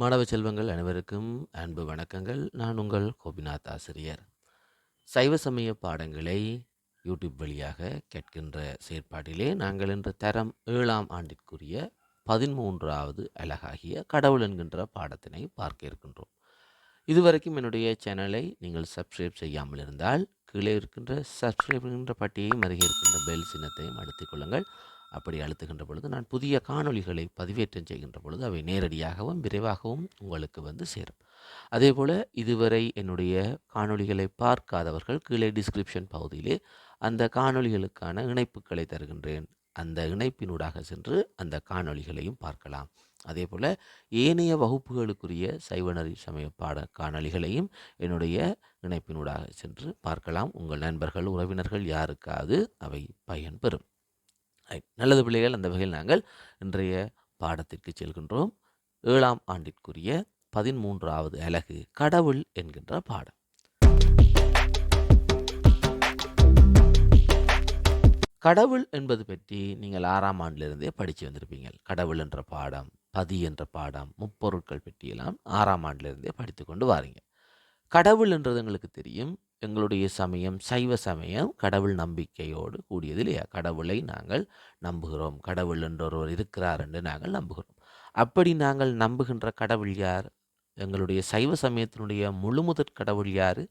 மாணவ செல்வங்கள் அனைவருக்கும் அன்பு வணக்கங்கள். நான் உங்கள் கோபிநாத் ஆசிரியர். சைவ சமய பாடங்களை யூடியூப் வழியாக கேட்கின்ற செயற்பாட்டிலே நாங்கள் இன்று தரம் ஏழாம் ஆண்டிற்குரிய பதிமூன்றாவது அழகாகிய கடவுள் என்கின்ற பாடத்தினை பார்க்க இருக்கின்றோம். இதுவரைக்கும் என்னுடைய சேனலை நீங்கள் சப்ஸ்கிரைப் செய்யாமல் இருந்தால் கீழே இருக்கின்ற சப்ஸ்கிரைப் என்கின்ற பட்டியையும் அருகே இருக்கின்ற பெல் சின்னத்தையும் அழுத்திக் கொள்ளுங்கள். அப்படி அழுத்துகின்ற பொழுது நான் புதிய காணொளிகளை பதிவேற்றம் செய்கின்ற பொழுது அவை நேரடியாகவும் விரைவாகவும் உங்களுக்கு வந்து சேரும். அதே போல் இதுவரை என்னுடைய காணொளிகளை பார்க்காதவர்கள் கீழே டிஸ்கிரிப்ஷன் பகுதியிலே அந்த காணொளிகளுக்கான இணைப்புகளை தருகின்றேன். அந்த இணைப்பினூடாக சென்று அந்த காணொளிகளையும் பார்க்கலாம். அதே போல் ஏனைய வகுப்புகளுக்குரிய சைவநறி சமய பாட காணொளிகளையும் என்னுடைய இணைப்பினூடாக சென்று பார்க்கலாம். உங்கள் நண்பர்கள் உறவினர்கள் யாருக்காவது அவை பயன்பெறும். ரைட் நல்லது பிள்ளைகள் அந்த வகையில் நாங்கள் இன்றைய பாடத்திற்கு செல்கின்றோம். ஏழாம் ஆண்டிற்குரிய பதிமூன்றாவது அலகு கடவுள் என்கின்ற பாடம். கடவுள் என்பது பற்றி நீங்கள் ஆறாம் ஆண்டிலிருந்தே படித்து வந்திருப்பீங்க. கடவுள் என்ற பாடம் பதி என்ற பாடம் முப்பொருட்கள் பற்றியெல்லாம் ஆறாம் ஆண்டிலிருந்தே படித்து கொண்டு வாரீங்க. கடவுள் என்றது எங்களுக்கு தெரியும். எங்களுடைய சமயம் சைவ சமயம் கடவுள் நம்பிக்கையோடு கூடியது இல்லையா கடவுளை நாங்கள் நம்புகிறோம். கடவுள் என்ற ஒருவர் இருக்கிறார் என்று நாங்கள் நம்புகிறோம். அப்படி நாங்கள் நம்புகின்ற கடவுள் யார்? எங்களுடைய சைவ சமயத்தினுடைய முழுமுதற் கடவுள் யார்?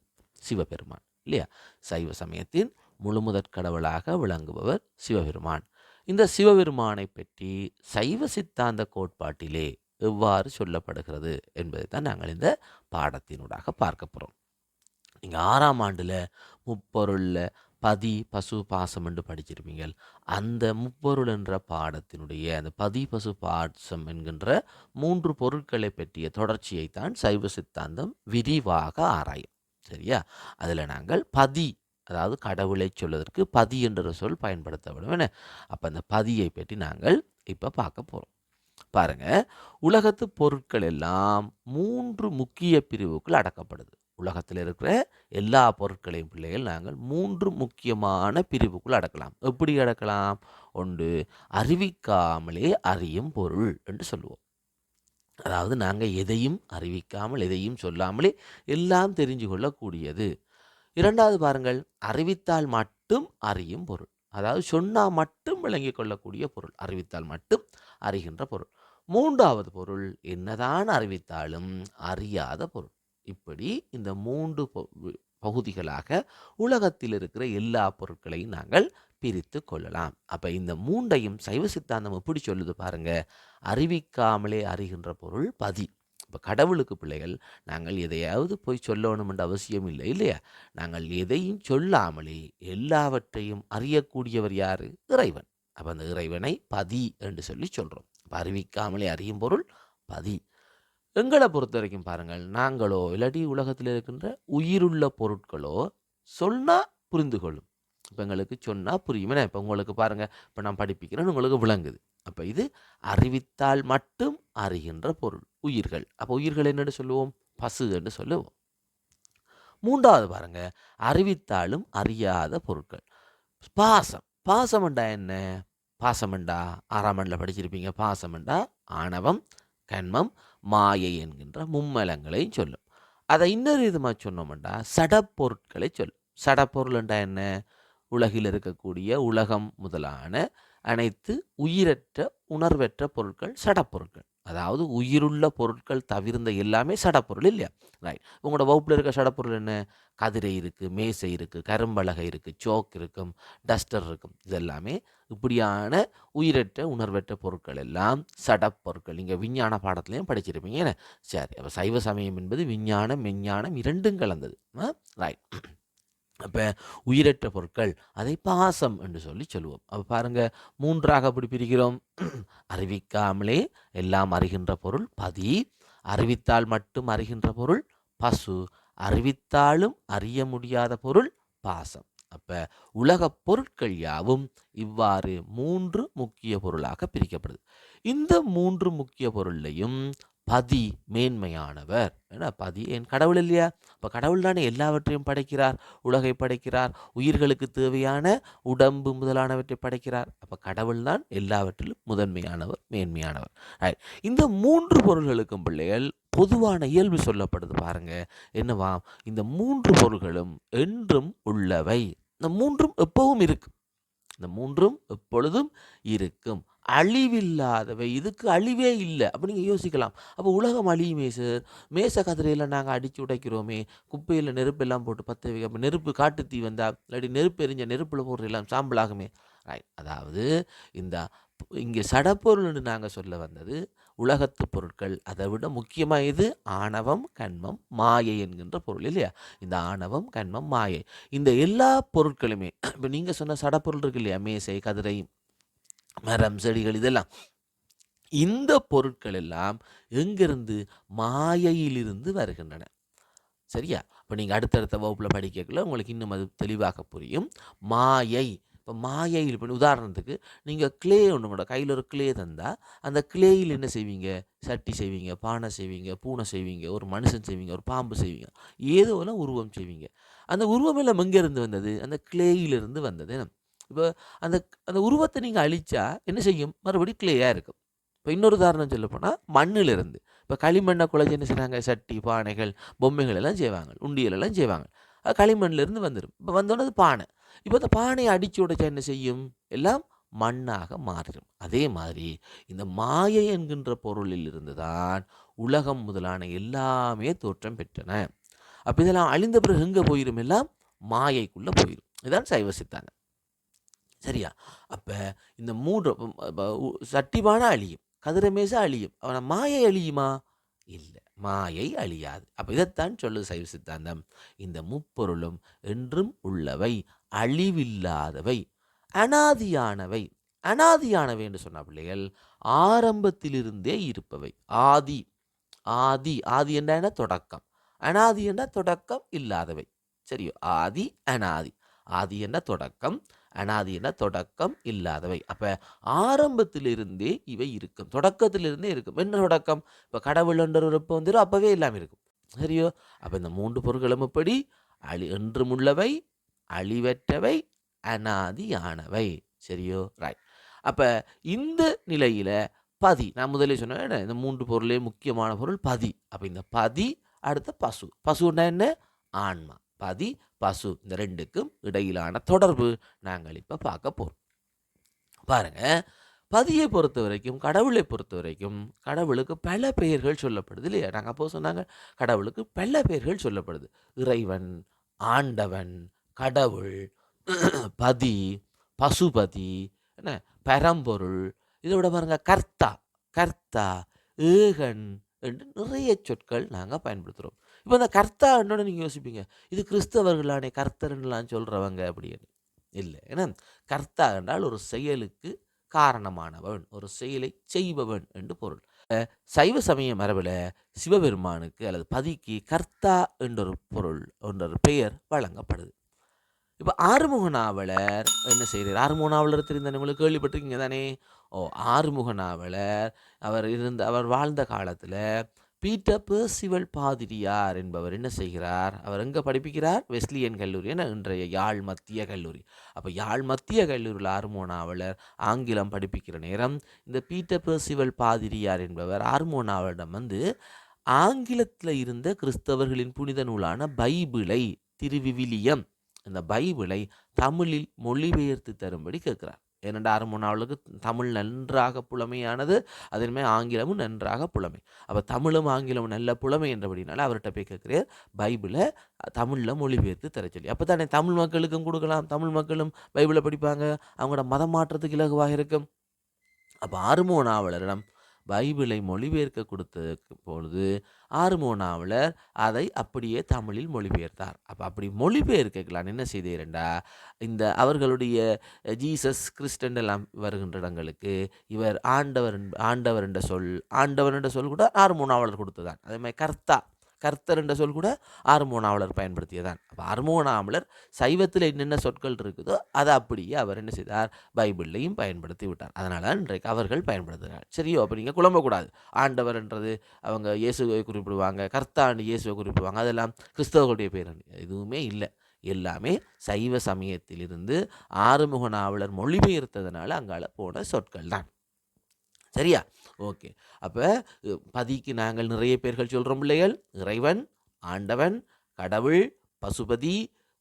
சிவபெருமான் இல்லையா? சைவ சமயத்தின் முழுமுதற் கடவுளாக விளங்குபவர் சிவபெருமான். இந்த சிவபெருமானை பற்றி சைவ சித்தாந்த கோட்பாட்டிலே எவ்வாறு சொல்லப்படுகிறது என்பதை தான் நாங்கள் இந்த பாடத்தினூடாக பார்க்க போகிறோம் நீங்கள் ஆறாம் ஆண்டில் முப்பொருளில் பதி பசு பாசம் என்று படிச்சிருப்பீங்க அந்த முப்பொருள் என்ற பாடத்தினுடைய அந்த பதி பசு பாசம் என்கின்ற மூன்று பொருட்களை பற்றிய தொடர்ச்சியைத்தான் சைவ சித்தாந்தம் விரிவாக ஆராயும். சரியா? அதில் நாங்கள் பதி அதாவது கடவுளை சொல்வதற்கு பதி என்ற சொல் பயன்படுத்தப்படும் என்ன அப்போ அந்த பதியை பற்றி நாங்கள் இப்போ பார்க்க போகிறோம் பாருங்க. உலகத்து பொருட்கள் எல்லாம் மூன்று முக்கிய பிரிவுக்குள் அடக்கப்படுது. உலகத்தில் இருக்கிற எல்லா பொருட்களையும் பிள்ளைகள் நாங்கள் மூன்று முக்கியமான பிரிவுக்குள் அடக்கலாம். எப்படி அடக்கலாம்? ஒன்று அறிவிக்காமலே அறியும் பொருள் என்று சொல்லுவோம். அதாவது நாங்கள் எதையும் அறிவிக்காமல் எதையும் சொல்லாமலே எல்லாம் தெரிஞ்சு கொள்ளக்கூடியது. இரண்டாவது பாருங்கள் அறிவித்தால் மட்டும் அறியும் பொருள். அதாவது சொன்னால் மட்டும் விளங்கி கொள்ளக்கூடிய பொருள். அறிவித்தால் மட்டும் அறிகின்ற பொருள். மூன்றாவது பொருள் என்னதான் அறிவித்தாலும் அறியாத பொருள். இப்படி இந்த மூன்று பகுதிகளாக உலகத்தில் இருக்கிற எல்லா பொருட்களையும் நாங்கள் பிரித்து கொள்ளலாம். அப்போ இந்த மூண்டையும் சைவ சித்தாந்தம் எப்படி சொல்லுது பாருங்க. அறிவிக்காமலே அறிகின்ற பொருள் பதி. இப்போ கடவுளுக்கு பிள்ளைகள் நாங்கள் எதையாவது போய் சொல்லணுமென்ற அவசியம் இல்லை இல்லையா? நாங்கள் எதையும் சொல்லாமலே எல்லாவற்றையும் அறியக்கூடியவர் யார்? இறைவன். அப்போ அந்த இறைவனை பதி என்று சொல்லி சொல்கிறோம் அப்போ அறிவிக்காமலே அறியும் பொருள் பதி. எங்களை பொறுத்த வரைக்கும் பாருங்கள் நாங்களோ இல்லாட்டி உலகத்தில் இருக்கின்ற உயிருள்ள பொருட்களோ சொன்னால் புரிந்து கொள்ளும் இப்போ எங்களுக்கு சொன்னால் புரியும். ஏன்னா இப்போ உங்களுக்கு பாருங்கள் இப்போ நான் படிப்பிக்கிறேன்னு உங்களுக்கு விளங்குது. அப்போ இது அறிவித்தால் மட்டும் அறிகின்ற பொருள் உயிர்கள். அப்போ உயிர்கள் என்னென்னு சொல்லுவோம்? பசு என்று சொல்லுவோம். மூன்றாவது பாருங்க அறிவித்தாலும் அறியாத பொருட்கள். பாசம். பாசமண்டா என்ன? பாசமண்டா ஆறாம் மண்டில் படிச்சிருப்பீங்க. பாசமண்டா ஆணவம் கண்மம் மாயை என்கின்ற மும்மலங்களையும் சொல்லும். அதை இன்னொரு விதமாக சொன்னோம்டா சடப்பொருட்களை சொல்லும். சடப்பொருள்ண்டா என்ன? உலகில் இருக்கக்கூடிய உலகம் முதலான அனைத்து உயிரற்ற உணர்வற்ற பொருட்கள் சடப்பொருட்கள். அதாவது உயிருள்ள பொருட்கள் தவிர்ந்த எல்லாமே சடப்பொருள் இல்லையா? ரைட் உங்களோட வகுப்பில் இருக்க சடப்பொருள் என்ன? கதிரை இருக்குது மேசை இருக்குது கரும்பலகை இருக்குது சோக் இருக்கும் டஸ்டர் இருக்கும். இதெல்லாமே இப்படியான உயிரற்ற உணர்வற்ற பொருட்கள் எல்லாம் சடப்பொருட்கள். நீங்கள் விஞ்ஞான பாடத்துலையும் படிச்சிருப்பீங்க. என்ன? சரி அப்போ சைவ சமயம் என்பது விஞ்ஞானம் மெஞ்ஞானம் இரண்டும் கலந்தது. ரைட் அப்போ உயிரற்ற பொருட்கள் அதை பாசம் என்று சொல்லி சொல்லுவோம். அப்போ பாருங்கள் மூன்றாக அப்படி பிரிக்கிறோம் அறிவிக்காமலே எல்லாம் அறிகின்ற பொருள் பதி அறிவித்தால் மட்டும் அறிகின்ற பொருள் பசு அறிவித்தாலும் அறிய முடியாத பொருள் பாசம். அப்போ உலக பொருட்கள் யாவும் இவ்வாறு மூன்று முக்கிய பொருளாக பிரிக்கப்படுது. இந்த மூன்று முக்கிய பொருளையும் பதி மேன்மையானவர். ஏன்னா பதி என் கடவுள் இல்லையா? அப்போ கடவுள் தானே எல்லாவற்றையும் படைக்கிறார் உலகை படைக்கிறார் உயிர்களுக்கு தேவையான உடம்பு முதலானவற்றை படைக்கிறார். அப்போ கடவுள் தான் எல்லாவற்றிலும் முதன்மையானவர் மேன்மையானவர். Right. இந்த மூன்று பொருள்களுக்கும் பிள்ளைகள் பொதுவான இயல்பு சொல்லப்படுது பாருங்க. என்னவாம் இந்த மூன்று பொருள்களும் என்றும் உள்ளவை. இந்த மூன்றும் எப்பவும் இருக்கும். இந்த மூன்றும் எப்பொழுதும் இருக்கும். அழிவில்லாதவை. இதுக்கு அழிவே இல்லை. அப்போ நீங்கள் யோசிக்கலாம். அப்போ உலகம் அழியுமே சார் மேச கதிரையில் நாங்கள் அடித்து உடைக்கிறோமே. குப்பையில் நெருப்பெல்லாம் போட்டு பற்ற வைக்க. அப்போ நெருப்பு காட்டு தீ வந்தால் இல்லாட்டி நெருப்பு எரிஞ்ச நெருப்பில் போடுற எல்லாம் சாம்பலாகுமே ரைட் அதாவது இந்த இங்கே சடப்பொருள்னு நாங்கள் சொல்ல வந்தது உலகத்து பொருட்கள். அதை விட முக்கியமாக இது ஆணவம் கண்மம் மாயை என்கின்ற பொருள் இல்லையா? இந்த ஆணவம் கண்மம் மாயை. இந்த எல்லா பொருட்களுமே இப்போ நீங்கள் சொன்ன சடப்பொருள் இருக்கு இல்லையா? மேசை கதிரை மரம் செடிகள் இதெல்லாம். இந்த பொருட்கள் எல்லாம் எங்கிருந்து மாயையிலிருந்து வருகின்றன. சரியா? இப்போ நீங்கள் அடுத்தடுத்த வகுப்பில் படிக்கக்குள்ள உங்களுக்கு இன்னும் அது தெளிவாக புரியும். மாயை. இப்போ மாயையில் இப்போ உதாரணத்துக்கு நீங்கள் கிளே ஒன்று கூட கையில் ஒரு கிளே தந்தால் அந்த கிளேயில் என்ன செய்வீங்க? சட்டி செய்வீங்க பானை செய்வீங்க பூனை செய்வீங்க ஒரு மனுஷன் செய்வீங்க ஒரு பாம்பு செய்வீங்க ஏதோ ஒன்று உருவம் செய்வீங்க. அந்த உருவம் எல்லாம் எங்கேருந்து வந்தது? அந்த கிளேயிலிருந்து வந்தது இப்போ அந்த அந்த உருவத்தை நீங்கள் அழிச்சா என்ன செய்யும்? மறுபடியும் கிளேயாக இருக்கும். இப்போ இன்னொரு உதாரணம் சொல்லப்போனால் மண்ணிலிருந்து. இப்போ களிமண்ணை குழஞ்சி என்ன செய்கிறாங்க சட்டி பானைகள் பொம்மைகள் எல்லாம் செய்வாங்க. உண்டியல் எல்லாம் செய்வாங்க. அது களிமண்ணிலேருந்து வந்துடும் இப்போ வந்தோடனே அது பானை. இப்போ அந்த பானையை அடித்து உடைச்சா என்ன செய்யும்? எல்லாம் மண்ணாக மாறிடும் அதே மாதிரி இந்த மாயை என்கின்ற பொருளில் இருந்து தான் உலகம் முதலான எல்லாமே தோற்றம் பெற்றன. அப்போ இதெல்லாம் அழிந்த பிறகு எங்கே போயிடும் எல்லாம் மாயைக்குள்ளே போயிடும் இதுதான் சைவ சித்தாந்தம். சரியா? அப்போ இந்த மூன்று சட்டிபான அழியும். கதிரமேச அழியும். அவனை மாயை அழியுமா? இல்லை. மாயை அழியாது. அப்போ இதைத்தான் சொல்லுது சைவ சித்தாந்தம். இந்த முப்பொருளும் என்றும் உள்ளவை அழிவில்லாதவை அனாதியானவை. அனாதியானவை என்று சொன்ன பிள்ளைகள் ஆரம்பத்திலிருந்தே இருப்பவை. ஆதி ஆதி ஆதி என்ன தொடக்கம். அனாதி என்ற தொடக்கம் இல்லாதவை. சரியோ? ஆதி அனாதி. ஆதி என்ன தொடக்கம். அனாதி என்ன தொடக்கம் இல்லாதவை. அப்போ ஆரம்பத்திலிருந்தே இவை இருக்கும். தொடக்கத்திலிருந்தே இருக்கும். என்ன தொடக்கம்? இப்போ கடவுள் என்ற ஒரு வந்துடும் அப்போவே எல்லாம் இருக்கும். சரியோ? அப்போ இந்த மூன்று பொருட்களும் எப்படி? அழி என்றும் உள்ளவை அழிவற்றவை அனாதியானவை. சரியோ? ராய் அப்போ இந்த நிலையில் பதி நான் முதலே சொன்னேன் இந்த மூன்று பொருளே முக்கியமான பொருள் பதி. அப்போ இந்த பதி அடுத்த பசு. பசுன்னா என்ன? ஆன்மா. பதி பசு இந்த ரெண்டுக்கும் இடையிலான தொடர்பு நாங்கள் இப்போ பார்க்க போகிறோம் பாருங்கள் பதியை பொறுத்த வரைக்கும் கடவுளை பொறுத்த வரைக்கும் கடவுளுக்கு பல பெயர்கள் சொல்லப்படுது இல்லையா? நாங்கள் அப்போ சொன்னாங்க கடவுளுக்கு பல பெயர்கள் சொல்லப்படுது. இறைவன் ஆண்டவன் கடவுள் பதி பசுபதி என்ன? பரம்பொருள் இதோட பாருங்க கர்த்தா கர்த்தா ஏகன் என்று நிறைய சொற்கள் நாங்கள் பயன்படுத்துகிறோம் இப்போ இந்த கர்த்தா என்னோட நீங்கள் யோசிப்பீங்க. இது கிறிஸ்தவர்களானே கர்த்தர்லாம் சொல்கிறவங்க அப்படின்னு. இல்லை. ஏன்னா கர்த்தா என்றால் ஒரு செயலுக்கு காரணமானவன் ஒரு செயலை செய்பவன் என்று பொருள். சைவ சமய மரபில் சிவபெருமானுக்கு அல்லது பதிக்கு கர்த்தா என்றொரு பொருள் என்றொரு பெயர் வழங்கப்படுது. இப்போ ஆறுமுக நாவலர் என்ன செய்கிறார் ஆறுமுக நாவலர் தெரிந்த உங்களுக்கு கேள்விப்பட்டிருக்கீங்க தானே? ஓ ஆறுமுக நாவலர் அவர் இருந்த அவர் வாழ்ந்த காலத்தில் பீட்டர் பேர்சிவல் பாதிரியார் என்பவர் என்ன செய்கிறார்? அவர் எங்கே படிப்பிக்கிறார்? வெஸ்லியன் கல்லூரி என இன்றைய யாழ் மத்திய கல்லூரி. அப்போ யாழ் மத்திய கல்லூரியில் ஆறுமோ நாவலர் ஆங்கிலம் படிப்பிக்கிற நேரம் இந்த பீட்டர் பேர்சிவல் பாதிரியார் என்பவர் ஆறுமோ நாவலிடம் வந்து ஆங்கிலத்தில் இருந்த கிறிஸ்தவர்களின் புனித நூலான பைபிளை திருவிவிலியம் இந்த பைபிளை தமிழில் மொழிபெயர்த்து தரும்படி கேட்கிறார். ஏனென்றால் ஆரம்பனாவளுக்கு தமிழ் நன்றாக புலமையானது அதன்மே ஆங்கிலமும் நன்றாக புலமை. அப்போ தமிழும் ஆங்கிலமும் நல்ல புலமை என்றபடினால அவர்கிட்ட போய் கேட்குறார் பைபிளை தமிழில் மொழிபெயர்த்து தர சொல்லி. அப்போ தானே தமிழ் மக்களுக்கும் கொடுக்கலாம் தமிழ் மக்களும் பைபிளை படிப்பாங்க அவங்களோட மதம் மாற்றத்துக்கு இலகுவாக இருக்கும். அப்போ ஆறுமோ நாவலரிடம் பைபிளை மொழிபெயர்க்க கொடுத்ததுக்கு பொழுது ஆறுமோனாவலர் அதை அப்படியே தமிழில் மொழிபெயர்த்தார். அப்போ அப்படி மொழிபெயர்க்கலாம் என்ன செய்தீரண்டா இந்த அவர்களுடைய ஜீசஸ் கிறிஸ்டன் எல்லாம் வருகின்ற இடங்களுக்கு இவர் ஆண்டவர் ஆண்டவர் என்ற சொல் ஆண்டவர் என்ற சொல் கூட ஆறுமோனாவலர் கொடுத்ததான். அதே மாதிரி கர்த்தா கர்த்தர் என்ற சொல் கூட ஆறுமோனாவலர் பயன்படுத்தியதான். அப்போ ஆறுமுகனாவலர் சைவத்தில் என்னென்ன சொற்கள் இருக்குதோ அதை அப்படியே அவர் என்ன செய்தார்? பைபிள்லையும் பயன்படுத்தி விட்டார். அதனால் இன்றைக்கு அவர்கள் பயன்படுத்துகிறார். சரியோ அப்போ நீங்கள் குழம்பக்கூடாது. ஆண்டவர்ன்றது அவங்க இயேசுவை குறிப்பிடுவாங்க கர்த்தாண்டு இயேசுவை குறிப்பிடுவாங்க அதெல்லாம் கிறிஸ்தவர்களுடைய பேர் எதுவுமே இல்லை. எல்லாமே சைவ சமயத்திலிருந்து ஆறுமுக நாவலர் மொழிபெயர்த்ததுனால அங்கால போன சொற்கள் தான் சரியா? ஓகே. அப்போ பதிக்கு நாங்கள் நிறைய பேர்கள் சொல்கிறோம் பிள்ளைகள். இறைவன் ஆண்டவன் கடவுள் பசுபதி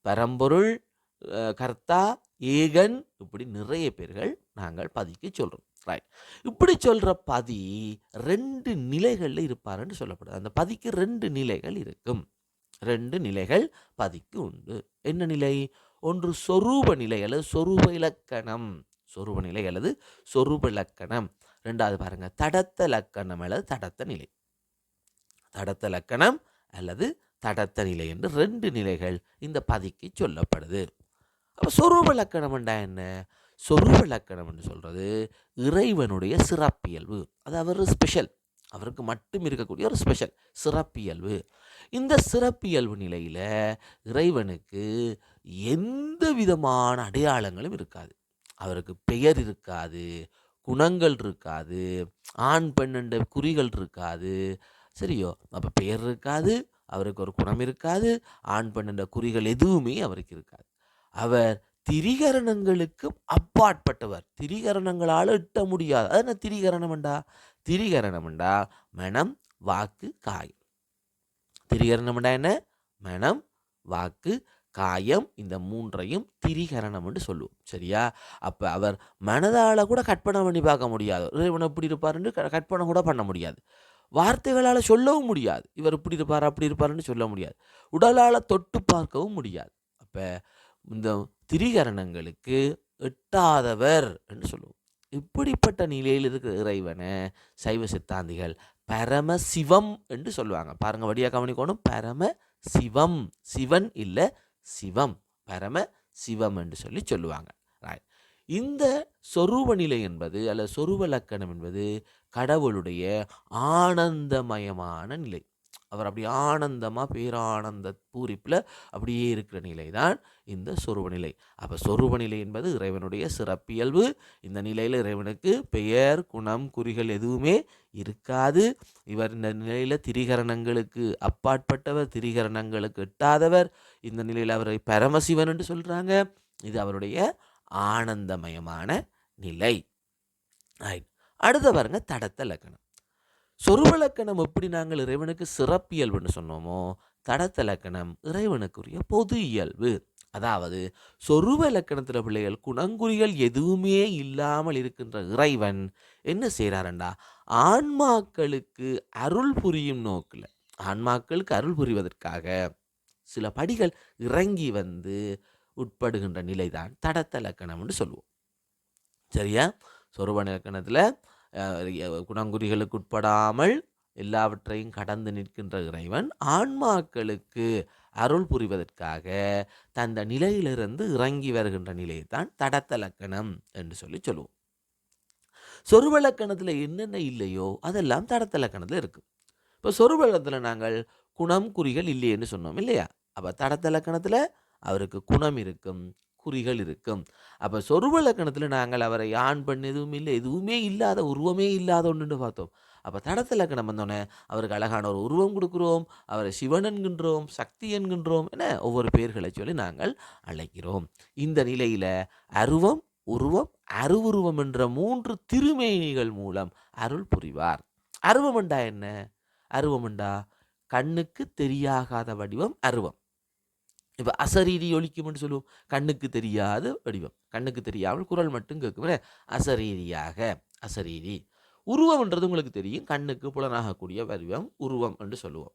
பரம்பொருள் கர்த்தா ஏகன் இப்படி நிறைய பேர்கள் நாங்கள் பதிக்கு சொல்கிறோம் ரைட் இப்படி சொல்கிற பதி ரெண்டு நிலைகளில் இருப்பாருன்னு சொல்லப்படுது. அந்த பதிக்கு ரெண்டு நிலைகள் இருக்கும். ரெண்டு நிலைகள் பதிக்கு உண்டு. என்ன நிலை? ஒன்று சொரூப நிலை அல்லது சொரூப இலக்கணம். சொரூப நிலை அல்லது சொரூப லக்கணம். ரெண்டாவது பாருங்கள் தடத்த லக்கணம் அல்லது தடத்த நிலை. தடத்த லக்கணம் அல்லது தடத்த நிலை என்று ரெண்டு நிலைகள் இந்த பதிக்கு சொல்லப்படுது. அப்போ சொரூப லக்கணம்ண்டா என்ன? சொரூப லக்கணம் என்று சொல்கிறது இறைவனுடைய சிறப்பியல்பு. அது அவர் ஸ்பெஷல் அவருக்கு மட்டும் இருக்கக்கூடிய ஒரு ஸ்பெஷல் சிறப்பியல்பு. இந்த சிறப்பியல்பு நிலையில் இறைவனுக்கு எந்த விதமான அடையாளங்களும் இருக்காது. அவருக்கு பெயர் இருக்காது குணங்கள் இருக்காது ஆண் பெண்ணுண்ட குறிகள் இருக்காது. சரியோ? அப்போ பெயர் இருக்காது அவருக்கு ஒரு குணம் இருக்காது ஆண் பெண்ணுண்ட குறிகள் எதுவுமே அவருக்கு இருக்காது. அவர் திரிகரணங்களுக்கும் அப்பாற்பட்டவர். திரிகரணங்களால் எட்ட முடியாது. அது என்ன திரிகரணம்டா திரிகரணம்டா மனம் வாக்கு காயம் திரிகரணம்டா என்ன? மனம் வாக்கு காயம் இந்த மூன்றையும் திரிகரணம் என்று சொல்லுவோம். சரியா? அப்போ அவர் மனதால் கூட கற்பனை பண்ணி பார்க்க முடியாது. இறைவன் எப்படி இருப்பாருன்னு க- கற்பனை கூட பண்ண முடியாது. வார்த்தைகளால் சொல்லவும் முடியாது. இவர் இப்படி இருப்பார் அப்படி இருப்பாருன்னு சொல்ல முடியாது. உடலால் தொட்டு பார்க்கவும் முடியாது. அப்போ இந்த திரிகரணங்களுக்கு எட்டாதவர் என்று சொல்லுவோம். இப்படிப்பட்ட நிலையில் இருக்கிற இறைவனை சைவ சித்தாந்திகள் பரம சிவம் என்று சொல்லுவாங்க. பாருங்க வடியா கவனிக்கணும். பரம சிவம். சிவன் இல்லை சிவம் பரம சிவம் என்று சொல்லி சொல்லுவாங்க. இந்த சொரூப நிலை என்பது அல்லது சொரூப லக்கணம் என்பது கடவுளுடைய ஆனந்தமயமான நிலை. அவர் அப்படி ஆனந்தமாக பேரானந்த பூரிப்பில் அப்படியே இருக்கிற நிலை தான் இந்த சொருப நிலை. அப்போ சொருப நிலை என்பது இறைவனுடைய சிறப்பியல்பு. இந்த நிலையில் இறைவனுக்கு பெயர் குணம் குறிகள் எதுவுமே இருக்காது. இவர் இந்த நிலையில் திரிகரணங்களுக்கு அப்பாற்பட்டவர் திரிகரணங்களுக்கு எட்டாதவர். இந்த நிலையில் அவரை பரமசிவன் என்று சொல்கிறாங்க இது அவருடைய ஆனந்தமயமான நிலை. Right. அடுத்த பாருங்க தடத்த லக்கணம். சொருவலக்கணம் எப்படி நாங்கள் இறைவனுக்கு சிறப்பியல்புன்னு சொன்னோமோ தடத்தலக்கணம் இறைவனுக்குரிய பொது இயல்பு. அதாவது சொருவ இலக்கணத்தில் பிள்ளைகள் குணங்குறிகள் எதுவுமே இல்லாமல் இருக்கின்ற இறைவன் என்ன செய்கிறாரண்டா ஆன்மாக்களுக்கு அருள் புரியும் நோக்கில் ஆன்மாக்களுக்கு அருள் புரிவதற்காக சில படிகள் இறங்கி வந்து உட்படுகின்ற நிலைதான் தடத்த இலக்கணம்னு சொல்லுவோம். சரியா? சொருவ இலக்கணத்தில் குணங்குறிகளுக்கு உட்படாமல் எல்லாவற்றையும் கடந்து நிற்கின்ற இறைவன் ஆன்மாக்களுக்கு அருள் புரிவதற்காக தந்த நிலையிலிருந்து இறங்கி வருகின்ற நிலையை தான் என்று சொல்லி சொல்லுவோம். சொருவலக்கணத்தில் என்னென்ன இல்லையோ அதெல்லாம் தடத்தலக்கணத்தில் இருக்குது இப்போ சொருவலத்தில் நாங்கள் குணம் குறிகள் இல்லையேன்னு சொன்னோம் இல்லையா? அப்போ தடத்தலக்கணத்தில் அவருக்கு குணம் இருக்கும் குறிகள் இருக்கும். அப்போ சொருப லக்கணத்தில் நாங்கள் அவரை ஆண் பெண் எதுவும் இல்லை எதுவுமே இல்லாத உருவமே இல்லாத ஒன்றுன்னு பார்த்தோம். அப்போ தடத்த லக்கணம் வந்தோடனே அவருக்கு அழகான ஒரு உருவம் கொடுக்குறோம் அவரை சிவன் என்கின்றோம் சக்தி என்கின்றோம் என ஒவ்வொரு பெயர்களை சொல்லி நாங்கள் அழைக்கிறோம். இந்த நிலையில் அருவம் உருவம் அருவுருவம் என்ற மூன்று திருமேனிகள் மூலம் அருள் புரிவார். அருவமண்டா என்ன? அருவமண்டா கண்ணுக்கு தெரியாகாத வடிவம் அருவம். இப்போ அசரீரி ஒழிக்கும்னு சொல்லுவோம். கண்ணுக்கு தெரியாத வடிவம். கண்ணுக்கு தெரியாமல் குரல் மட்டும் கேட்கும். அசரீரியாக. அசரீரி. உருவம்ன்றது உங்களுக்கு தெரியும். கண்ணுக்கு புலனாகக்கூடிய வடிவம் உருவம் என்று சொல்லுவோம்.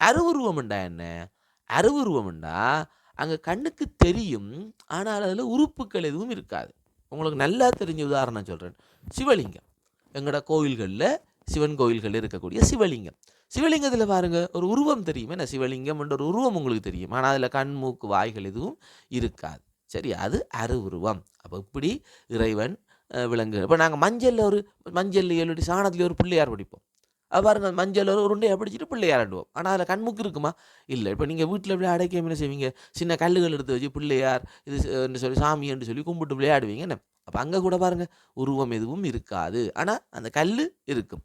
அருவுருவம்ண்டா என்ன? அருவுருவம்ண்டா அங்கே கண்ணுக்கு தெரியும். ஆனால் அதில் உறுப்புகள் எதுவும் இருக்காது. உங்களுக்கு நல்லா தெரிஞ்ச உதாரணம் சொல்கிறேன் சிவலிங்கம். எங்களோட கோயில்களில் சிவன் கோயில்களில் இருக்கக்கூடிய சிவலிங்கம். சிவலிங்கத்தில் பாருங்கள் ஒரு உருவம் தெரியும். என்ன சிவலிங்கம் என்ற ஒரு உருவம் உங்களுக்கு தெரியும். ஆனால் அதில் கண் மூக்கு வாய்கள் எதுவும் இருக்காது. சரி அது அரு உருவம். அப்போ இப்படி இறைவன் விலங்கு இப்போ நாங்கள் மஞ்சளில் ஒரு மஞ்சள் ஏழு சாணத்தில் ஒரு பிள்ளையார் பிடிப்போம். அது பாருங்கள் மஞ்சள் ஒரு உருண்டையை பிடிச்சிட்டு பிள்ளையாரண்டுவோம் ஆனால் அதில் கண்முக்கு இருக்குமா? இல்லை. இப்போ நீங்கள் வீட்டில் இப்படி அடைக்க என்ன செய்வீங்க? சின்ன கல்லுகள் எடுத்து வச்சு பிள்ளையார் இது என்ன சொல்லி சாமி என்று சொல்லி கும்பிட்டு விளையாடுவீங்க என்ன? அப்போ அங்கே கூட பாருங்கள் உருவம் எதுவும் இருக்காது. ஆனால் அந்த கல் இருக்கும்.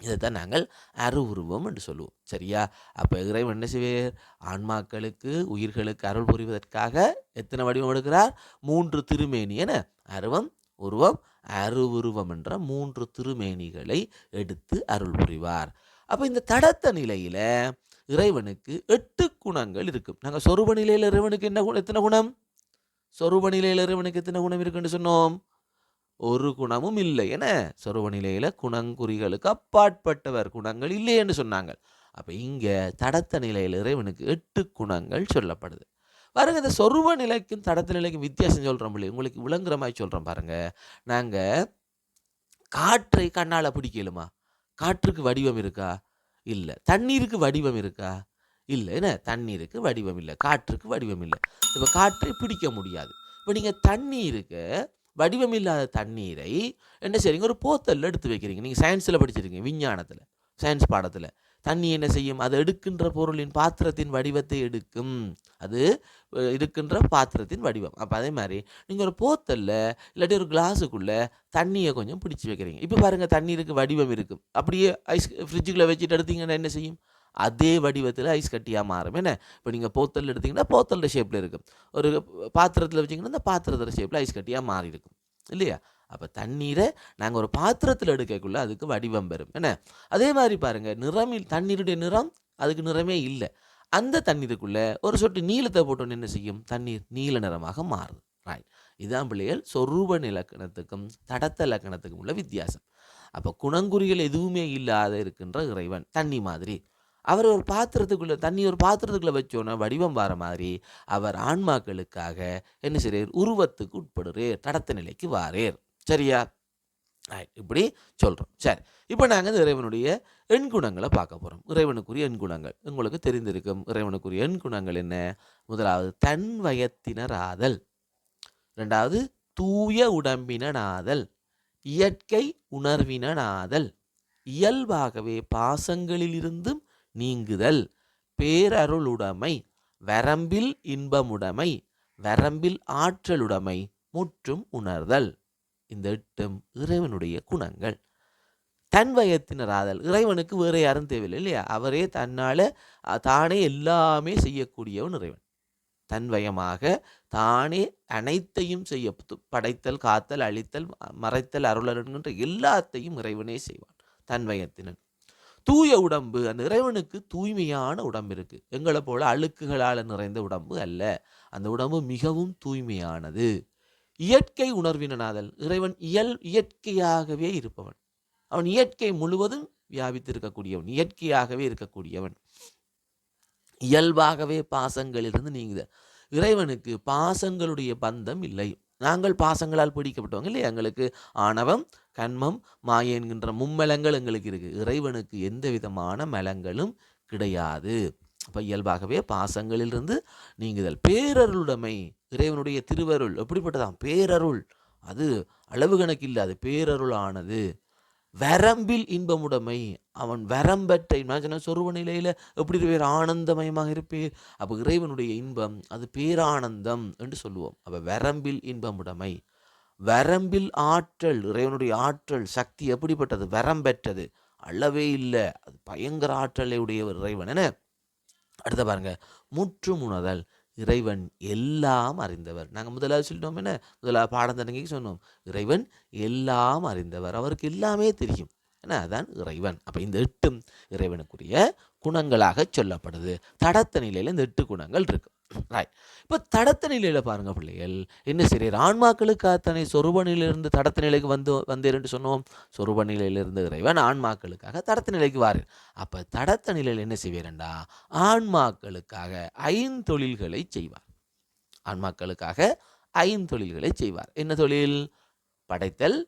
இதைத்தான் நாங்கள் அருவுருவம் என்று சொல்லுவோம். சரியா? அப்போ இறைவன் என்ன செய்வார்? ஆன்மாக்களுக்கு உயிர்களுக்கு அருள் புரிவதற்காக எத்தனை வடிவம் எடுக்கிறார்? மூன்று திருமேனி என. அருவம் உருவம் அருவுருவம் என்ற மூன்று திருமேனிகளை எடுத்து அருள் புரிவார். அப்போ இந்த தடத்த நிலையில் இறைவனுக்கு எட்டு குணங்கள் இருக்கும். நாங்கள் சொருப நிலையில் இறைவனுக்கு என்ன குணம் எத்தனை குணம்? சொருப நிலையில் இறைவனுக்கு எத்தனை குணம் இருக்குன்னு சொன்னோம். ஒரு குணமும் இல்லை என சொருப நிலையில் குணங்குறிகளுக்கு அப்பாற்பட்டவர் குணங்கள் இல்லை என்று சொன்னாங்க. அப்போ இங்கே தடத்த நிலையில் இறைவனுக்கு எட்டு குணங்கள் சொல்லப்படுது. பாருங்க இந்த சொருவ நிலைக்கும் தடத்த நிலைக்கும் வித்தியாசம் சொல்கிறோம் இல்லையா? உங்களுக்கு விளங்குற மாதிரி சொல்கிறோம் பாருங்கள் நாங்கள் காற்றை கண்ணால் பிடிக்கலுமா? காற்றுக்கு வடிவம் இருக்கா? இல்லை. தண்ணீருக்கு வடிவம் இருக்கா? இல்லை. என்ன? தண்ணீருக்கு வடிவம் இல்லை. காற்றுக்கு வடிவம் இல்லை. இப்போ காற்றை பிடிக்க முடியாது. இப்போ நீங்கள் தண்ணீருக்கு வடிவம் இல்லாத தண்ணீரை என்ன செய்றீங்க? ஒரு போத்தல்ல எடுத்து வைக்கிறீங்க. நீங்கள் சயின்ஸில் படிச்சிருக்கீங்க விஞ்ஞானத்தில் சயின்ஸ் பாடத்தில். தண்ணி என்ன செய்யும்? அது எடுக்கின்ற பொருளின் பாத்திரத்தின் வடிவத்தை எடுக்கும். அது இருக்கின்ற எடுக்கின்ற பாத்திரத்தின் வடிவம். அப்போ அதே மாதிரி நீங்கள் ஒரு போத்தல்ல இல்லாட்டி ஒரு கிளாஸுக்குள்ளே தண்ணியை கொஞ்சம் பிடிச்சி வைக்கிறீங்க. இப்போ பாருங்கள் தண்ணீருக்கு வடிவம் இருக்கும் அப்படியே ஐஸ் ஃப்ரிட்ஜுக்குள்ளே வச்சுட்டு எடுத்தீங்கன்னா என்ன செய்யும்? அதே வடிவத்தில் ஐஸ் கட்டியாக மாறும். என்ன? இப்போ நீங்கள் போத்தல் எடுத்தீங்கன்னா போத்தல் ஷேப்பில் இருக்கும். ஒரு பாத்திரத்தில் வச்சிங்கன்னா அந்த பாத்திரத்தில் ஷேப்பில் ஐஸ் கட்டியாக மாறி இருக்கும். இல்லையா? அப்போ தண்ணீரை நாங்கள் ஒரு பாத்திரத்தில் எடுக்கக்குள்ளே அதுக்கு வடிவம் பெறும். என்ன? அதே மாதிரி பாருங்கள் நிறமில் தண்ணீருடைய நிறம் அதுக்கு நிறமே இல்லை. அந்த தண்ணீருக்குள்ளே ஒரு சொட்டு நீளத்தை போட்டோன்னு என்ன செய்யும்? தண்ணீர் நீல நிறமாக மாறுது. ரைட் இதான் பிள்ளைகள் சொரூப இலக்கணத்துக்கும் தடத்த இலக்கணத்துக்கும் உள்ள வித்தியாசம். அப்போ குணங்குறிகள் எதுவுமே இல்லாத இருக்கின்ற இறைவன். தண்ணி மாதிரி. அவர் ஒரு பாத்திரத்துக்குள்ளே தண்ணி ஒரு பாத்திரத்துக்குள்ளே வச்சோன்னா வடிவம் வர மாதிரி அவர் ஆன்மாக்களுக்காக என்ன செய்கிறார் உருவத்துக்கு உட்படுறேர் தடத்த நிலைக்கு வாரேர். சரியா? இப்படி சொல்கிறோம் சரி இப்போ நாங்கள் இந்த இறைவனுடைய எண் குணங்களை பார்க்க போகிறோம் இறைவனுக்குரிய எண் குணங்கள். உங்களுக்கு தெரிந்திருக்கும் இறைவனுக்குரிய எண் குணங்கள் என்ன? முதலாவது தன் வயத்தினராதல் ரெண்டாவது தூய உடம்பினனாதல் இயற்கை உணர்வினனாதல் இயல்பாகவே பாசங்களிலிருந்தும் நீங்குதல். பேரருளுடைமை வரம்பில் இன்பமுடைமை வரம்பில் ஆற்றலுடைமை முற்றும் உணர்தல். இந்த எட்டும் இறைவனுடைய குணங்கள். தன் வயத்தினராதல் இறைவனுக்கு வேற யாரும் தேவையில்லை இல்லையா? அவரே தன்னால தானே எல்லாமே செய்யக்கூடியவன் இறைவன். தன்வயமாக தானே அனைத்தையும் செய்ய து- படைத்தல் காத்தல் அழித்தல் மறைத்தல் அருளல் என்கின்ற எல்லாத்தையும் இறைவனே செய்வான். தன்வயத்தினன் தூய உடம்பு அந்த இறைவனுக்கு தூய்மையான உடம்பு இருக்கு. எங்களை போல அழுக்குகளால் நிறைந்த உடம்பு அல்ல. அந்த உடம்பு மிகவும் தூய்மையானது. இயற்கை உணர்வினனாதல் இறைவன் இயல் இயற்கையாகவே இருப்பவன். அவன் இயற்கை முழுவதும் வியாபித்திருக்கக்கூடியவன் இயற்கையாகவே இருக்கக்கூடியவன். இயல்பாகவே பாசங்களிலிருந்து நீங்குத. இறைவனுக்கு பாசங்களுடைய பந்தம் இல்லை. நாங்கள் பாசங்களால் பிடிக்கப்பட்டவங்க இல்லையா? எங்களுக்கு ஆணவம் கண்மம் மாயை என்கின்ற மும்மலங்கள் எங்களுக்கு இருக்கு. இறைவனுக்கு எந்த விதமான மலங்களும் கிடையாது. அப்போ இயல்பாகவே பாசங்களிலிருந்து நீங்குதல். பேரருளுடைமை இறைவனுடைய திருவருள் எப்படிப்பட்டதாம்? பேரருள். அது அளவு கணக்கு இல்லாது பேரருளானது. வரம்பில் இன்பமுடைமை. அவன் வரம்பற்ற நான் சொருவ நிலையில் எப்படி இருப்பார் ஆனந்தமயமாக இருப்பேர்? அப்போ இறைவனுடைய இன்பம் அது பேரானந்தம் என்று சொல்லுவோம். அப்போ வரம்பில் இன்பமுடைமை. வரம்பில் ஆற்றல் இறைவனுடைய ஆற்றல் சக்தி எப்படிப்பட்டது? வரம்பெற்றது. அளவே இல்லை. அது பயங்கர ஆற்றலை உடைய இறைவன் என. அடுத்த பாருங்க. முற்றும் இறைவன் எல்லாம் அறிந்தவர். நாங்கள் முதலாவது சொல்லிட்டோம் என்ன? முதலாவது பாடம் தொடங்கி சொன்னோம். இறைவன் எல்லாம் அறிந்தவர். அவருக்கு எல்லாமே தெரியும். ஏன்னா அதான் இறைவன். அப்போ இந்த எட்டும் இறைவனுக்குரிய குணங்களாக சொல்லப்படுது. தடத்த நிலையில் இந்த எட்டு குணங்கள் இருக்கு. ரைட் இப்போ தடத்த நிலையில் பாருங்கள் பிள்ளைகள். என்ன செய்யறார் ஆன்மாக்களுக்கு அத்தனை சொருப நிலையிலிருந்து தடத்த நிலைக்கு வந்து வந்தேருன்னு சொன்னோம். சொருப நிலையிலிருந்து இறைவன் ஆன்மாக்களுக்காக தடத்த நிலைக்கு வாரு அப்போ தடத்த நிலையில் என்ன செய்வேரண்டா? ஆன்மாக்களுக்காக ஐந்தொழில்களை செய்வார். ஆன்மாக்களுக்காக ஐந்தொழில்களை செய்வார். என்ன தொழில்? படைத்தல்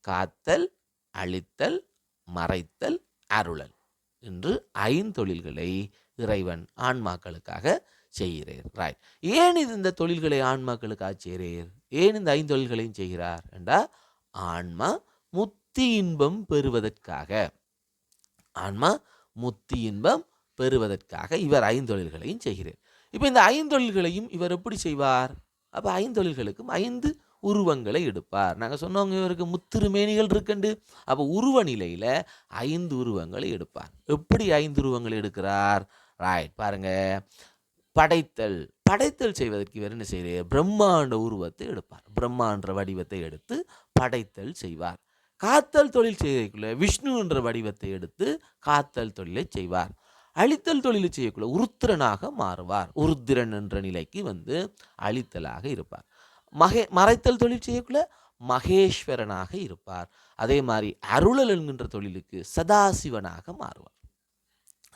காத்தல் அழித்தல் மறைத்தல் அருளல். என்று ஐந்தொழில்களை இறைவன் ஆன்மாக்களுக்காக செய்கிறேர் ராய் ஏன் இது இந்த தொழில்களை ஆன்மாக்களுக்காக செய்கிறேர் ஏன் இந்த ஐந்தொழில்களையும் செய்கிறார் என்றால் ஆன்மா முத்தி இன்பம் பெறுவதற்காக. ஆன்மா முத்தி இன்பம் பெறுவதற்காக இவர் ஐந்தொழில்களையும் செய்கிறார் இப்போ இந்த ஐந்தொழில்களையும் இவர் எப்படி செய்வார்? அப்போ ஐந்தொழில்களுக்கும் ஐந்து உருவங்களை எடுப்பார். நாங்கள் சொன்னவங்க இவருக்கு முத்திருமேனிகள் இருக்குண்டு. அப்போ உருவ நிலையில் ஐந்து உருவங்களை எடுப்பார். எப்படி ஐந்து உருவங்களை எடுக்கிறார்? ராய்ட் பாருங்க. படைத்தல். படைத்தல் செய்வதற்கு இவர் என்ன செய்கிறார் பிரம்மாண்ட உருவத்தை எடுப்பார். பிரம்மாண்ட வடிவத்தை எடுத்து படைத்தல் செய்வார். காத்தல் தொழில் செய்யக்குள்ள விஷ்ணு என்ற வடிவத்தை எடுத்து காத்தல் தொழிலை செய்வார். அழித்தல் தொழிலை செய்யக்குள்ள உருத்திரனாக மாறுவார். உருத்திரன் என்ற நிலைக்கு வந்து அழித்தலாக இருப்பார். மகே மறைத்தல் தொழில் செய்யக்குள்ள மகேஸ்வரனாக இருப்பார். அதே மாதிரி அருளல் என்கின்ற தொழிலுக்கு சதாசிவனாக மாறுவார்.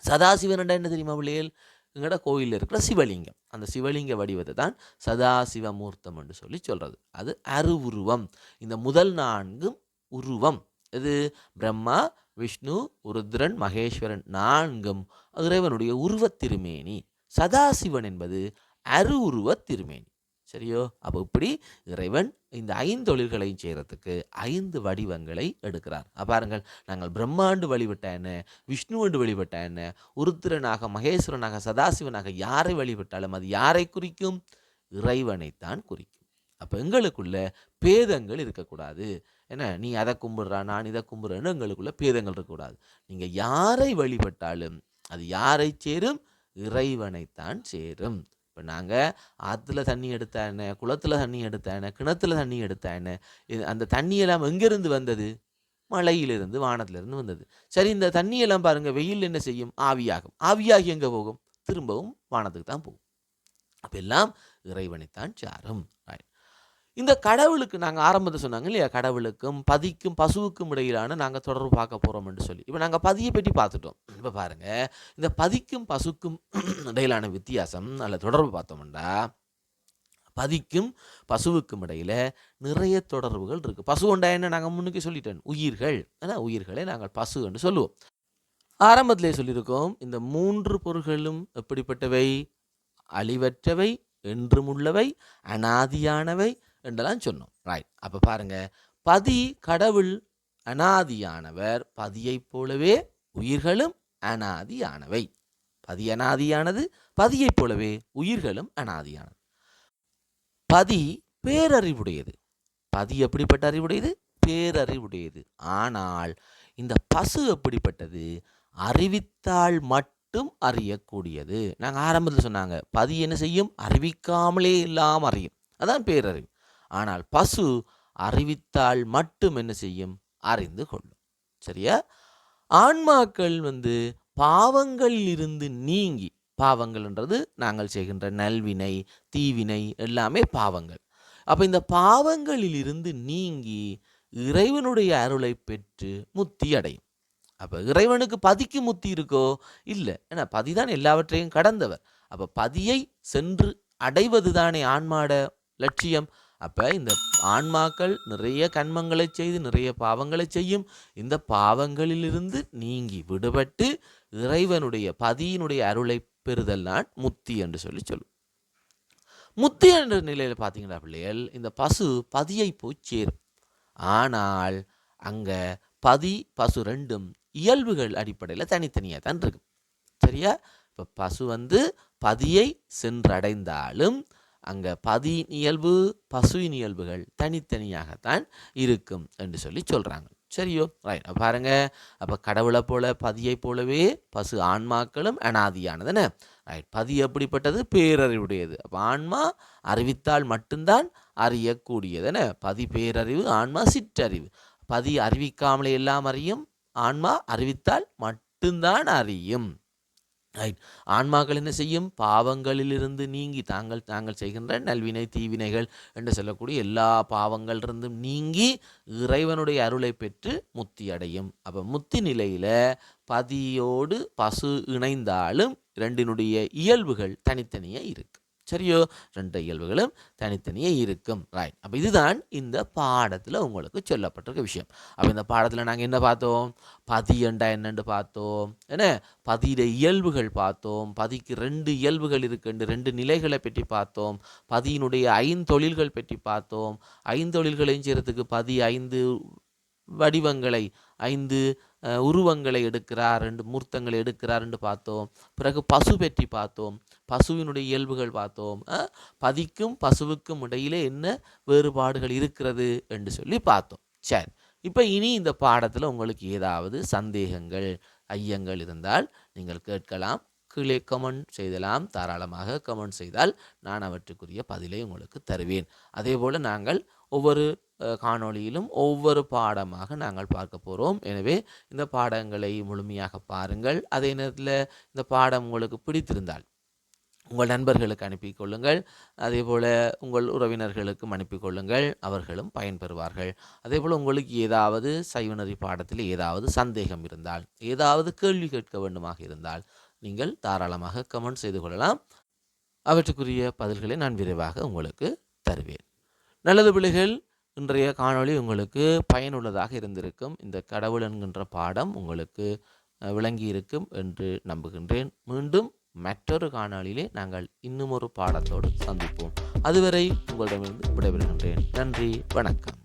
சதாசிவன் என்ன தெரியுமா பிள்ளைகள்? எங்களோட கோயிலில் இருக்கிற சிவலிங்கம். அந்த சிவலிங்க வடிவத்தை தான் சதாசிவமூர்த்தம் என்று சொல்லி சொல்கிறது அது அருவுருவம். இந்த முதல் நான்கும் உருவம். இது பிரம்மா விஷ்ணு ருத்ரன் மகேஸ்வரன் நான்கும். இறைவனுடைய உருவத் திருமேனி. சதாசிவன் என்பது அரு உருவத் திருமேனி. சரியோ? அப்போ இப்படி இறைவன் இந்த ஐந்தொழில்களையும் செய்கிறதுக்கு ஐந்து வடிவங்களை எடுக்கிறார். பாருங்கள் நாங்கள் பிரம்மாண்டு வழிபட்ட என்ன விஷ்ணுவண்டு வழிபட்ட என்ன உருத்திரனாக மகேஸ்வரனாக சதாசிவனாக யாரை வழிபட்டாலும் அது யாரை குறிக்கும்? இறைவனைத்தான் குறிக்கும். அப்போ எங்களுக்குள்ள பேதங்கள் இருக்கக்கூடாது. என்ன நீ அதை கும்பிட்றா நான் இதை கும்பிட்றேன்னு எங்களுக்குள்ள பேதங்கள் இருக்கக்கூடாது. நீங்கள் யாரை வழிபட்டாலும் அது யாரை சேரும்? இறைவனைத்தான் சேரும். இப்போ நாங்கள் ஆற்றுல தண்ணி எடுத்தா என்ன குளத்தில் தண்ணி எடுத்தா என்ன கிணத்துல தண்ணி எடுத்தா என்ன இது அந்த தண்ணியெல்லாம் எங்கேருந்து வந்தது? மலையிலிருந்து வானத்திலிருந்து வந்தது. சரி இந்த தண்ணியெல்லாம் பாருங்கள் வெயில் என்ன செய்யும்? ஆவியாகும். ஆவியாகி எங்கே போகும்? திரும்பவும் வானத்துக்கு தான் போகும். அப்போ எல்லாம் இறைவனைத்தான் சாரும். Right. இந்த கடவுளுக்கு நாங்கள் ஆரம்பத்தில் சொன்னாங்க இல்லையா? கடவுளுக்கும் பதிக்கும் பசுவுக்கும் இடையிலான நாங்கள் தொடர்பு பார்க்க போகிறோம்னு சொல்லி. இப்போ நாங்கள் பதியை பற்றி பார்த்துட்டோம். இப்போ பாருங்கள் இந்த பதிக்கும் பசுக்கும் இடையிலான வித்தியாசம் அல்ல தொடர்பு பார்த்தோம்னா பதிக்கும் பசுவுக்கும் இடையில நிறைய தொடர்புகள் இருக்குது பசு உண்டா என்ன நாங்கள் முன்னுக்கு சொல்லிட்டோம்? உயிர்கள். ஏன்னா உயிர்களை நாங்கள் பசு என்று சொல்லுவோம். ஆரம்பத்திலே சொல்லியிருக்கோம் இந்த மூன்று பொருள்களும் எப்படிப்பட்டவை? அழிவற்றவை என்றுமுள்ளவை அனாதியானவை என்றெல்லாம் சொன்னோம். ரைட் அப்போ பாருங்க. பதி கடவுள் அனாதியானவர். பதியைப் போலவே உயிர்களும் அனாதியானவை. பதி அனாதியானது பதியைப் போலவே உயிர்களும் அனாதியானது. பதி பேரறிவுடையது. பதி எப்படிப்பட்ட அறிவுடையது? பேரறிவுடையது. ஆனால் இந்த பசு எப்படிப்பட்டது? அறிவித்தால் மட்டும் அறியக்கூடியது. நாங்கள் ஆரம்பத்தில் சொன்னாங்க. பதி என்ன செய்யும்? அறிவிக்காமலே இல்லாமல் அறியும். அதான் பேரறிவு. ஆனால் பசு அறிவித்தால் மட்டும் என்ன செய்யும்? அறிந்து கொள்ளும். சரியா? ஆன்மாக்கள் வந்து பாவங்களில் இருந்து நீங்கி பாவங்கள்ன்றது நாங்கள் செய்கின்ற நல்வினை தீவினை எல்லாமே பாவங்கள். அப்போ இந்த பாவங்களில் இருந்து நீங்கி இறைவனுடைய அருளை பெற்று முத்தி அடையும். அப்போ இறைவனுக்கு பதிக்கு முத்தி இருக்கோ? இல்லை. ஏன்னா பதிதான் எல்லாவற்றையும் கடந்தவர். அப்போ பதியை சென்று அடைவது தானே ஆன்மாட லட்சியம்? அப்போ இந்த ஆன்மாக்கள் நிறைய கண்மங்களை செய்து நிறைய பாவங்களை செய்யும். இந்த பாவங்களிலிருந்து நீங்கி விடுபட்டு இறைவனுடைய பதியினுடைய அருளை பெறுதல் நான் முத்தி என்று சொல்லி சொல்லும். முத்தி என்ற நிலையில் பார்த்தீங்கன்னா பிள்ளைகள் இந்த பசு பதியை போய் சேரும். ஆனால் அங்கே பதி பசு ரெண்டும் இயல்புகள் அடிப்படையில் தனித்தனியாக தான் இருக்கும். சரியா? இப்போ பசு வந்து பதியை சென்றடைந்தாலும் அங்கே பதியின் இயல்பு பசுவின் இயல்புகள் தனித்தனியாகத்தான் இருக்கும் என்று சொல்லி சொல்கிறாங்க சரியோ? ரைட் அப்போ பாருங்க. அப்போ கடவுளை போல பதியை போலவே பசு ஆன்மாக்களும் அனாதியானதுன்னு ரைட் பதி எப்படிப்பட்டது? பேரறிவுடையது. அப்போ ஆன்மா அறிவித்தால் மட்டும்தான் அறியக்கூடியதுன்னு பதி பேரறிவு ஆன்மா சிற்றறிவு. பதி அறிவிக்காமலே எல்லாம் அறியும். ஆன்மா அறிவித்தால் மட்டும்தான் அறியும். ரைட் ஆன்மாக்கள் என்ன செய்யும்? பாவங்களிலிருந்து நீங்கி தாங்கள் தாங்கள் செய்கின்ற நல்வினை தீவினைகள் என்று சொல்லக்கூடிய எல்லா பாவங்களிலிருந்தும் நீங்கி இறைவனுடைய அருளை பெற்று முத்தி அடையும். அப்போ முத்தி நிலையில் பதியோடு பசு இணைந்தாலும் ரெண்டினுடைய இயல்புகள் தனித்தனியே இருக்குது சரியோ? ரெண்டு இயல்புகளும் தனித்தனியே இருக்கும். ரைட் அப்போ இதுதான் இந்த பாடத்தில் உங்களுக்கு சொல்லப்பட்டிருக்க விஷயம். அப்போ இந்த பாடத்தில் நாங்கள் என்ன பார்த்தோம்? பதி என்றா என்னன்னு பார்த்தோம். என்ன? பதியிட இயல்புகள் பார்த்தோம். பதிக்கு ரெண்டு இயல்புகள் இருக்குண்டு ரெண்டு நிலைகளை பற்றி பார்த்தோம். பதியினுடைய ஐந்தொழில்கள் பற்றி பார்த்தோம். ஐந்தொழில்களையும் செய்கிறதுக்கு பதி ஐந்து வடிவங்களை ஐந்து உருவங்களை எடுக்கிறார் ரெண்டு மூர்த்தங்களை எடுக்கிறார் என்று பார்த்தோம். பிறகு பசு பற்றி பார்த்தோம். பசுவினுடைய இயல்புகள் பார்த்தோம். பதிக்கும் பசுவுக்கும் இடையிலே என்ன வேறுபாடுகள் இருக்கிறது என்று சொல்லி பார்த்தோம். சரி இப்போ இனி இந்த பாடத்தில் உங்களுக்கு ஏதாவது சந்தேகங்கள் ஐயங்கள் இருந்தால் நீங்கள் கேட்கலாம். கீழே கமெண்ட் செய்தலாம். தாராளமாக கமெண்ட் செய்தால் நான் அவற்றுக்குரிய பதிலை உங்களுக்கு தருவேன். அதே போல் நாங்கள் ஒவ்வொரு காணொளியிலும் ஒவ்வொரு பாடமாக நாங்கள் பார்க்க போகிறோம் எனவே இந்த பாடங்களை முழுமையாக பாருங்கள். அதே நேரத்தில் இந்த பாடம் உங்களுக்கு பிடித்திருந்தால் உங்கள் நண்பர்களுக்கு அனுப்பி கொள்ளுங்கள். அதே போல் உங்கள் உறவினர்களுக்கும் அனுப்பி கொள்ளுங்கள். அவர்களும் பயன்பெறுவார்கள். அதே போல் உங்களுக்கு ஏதாவது சைவநறி பாடத்தில் ஏதாவது சந்தேகம் இருந்தால் ஏதாவது கேள்வி கேட்க வேண்டுமாக இருந்தால் நீங்கள் தாராளமாக கமெண்ட் செய்து கொள்ளலாம். அவற்றுக்குரிய பதில்களை நான் விரைவாக உங்களுக்கு தருவேன். நல்லது பிள்ளைகள் இன்றைய காணொளி உங்களுக்கு பயனுள்ளதாக இருந்திருக்கும். இந்த கடவுள் என்கின்ற பாடம் உங்களுக்கு விளங்கியிருக்கும் என்று நம்புகின்றேன். மீண்டும் மற்றொரு காணொளியிலே நாங்கள் இன்னும் ஒரு பாடத்தோடு சந்திப்போம். அதுவரை உங்களிடமிருந்து விடைபெறுகின்றேன். நன்றி வணக்கம்.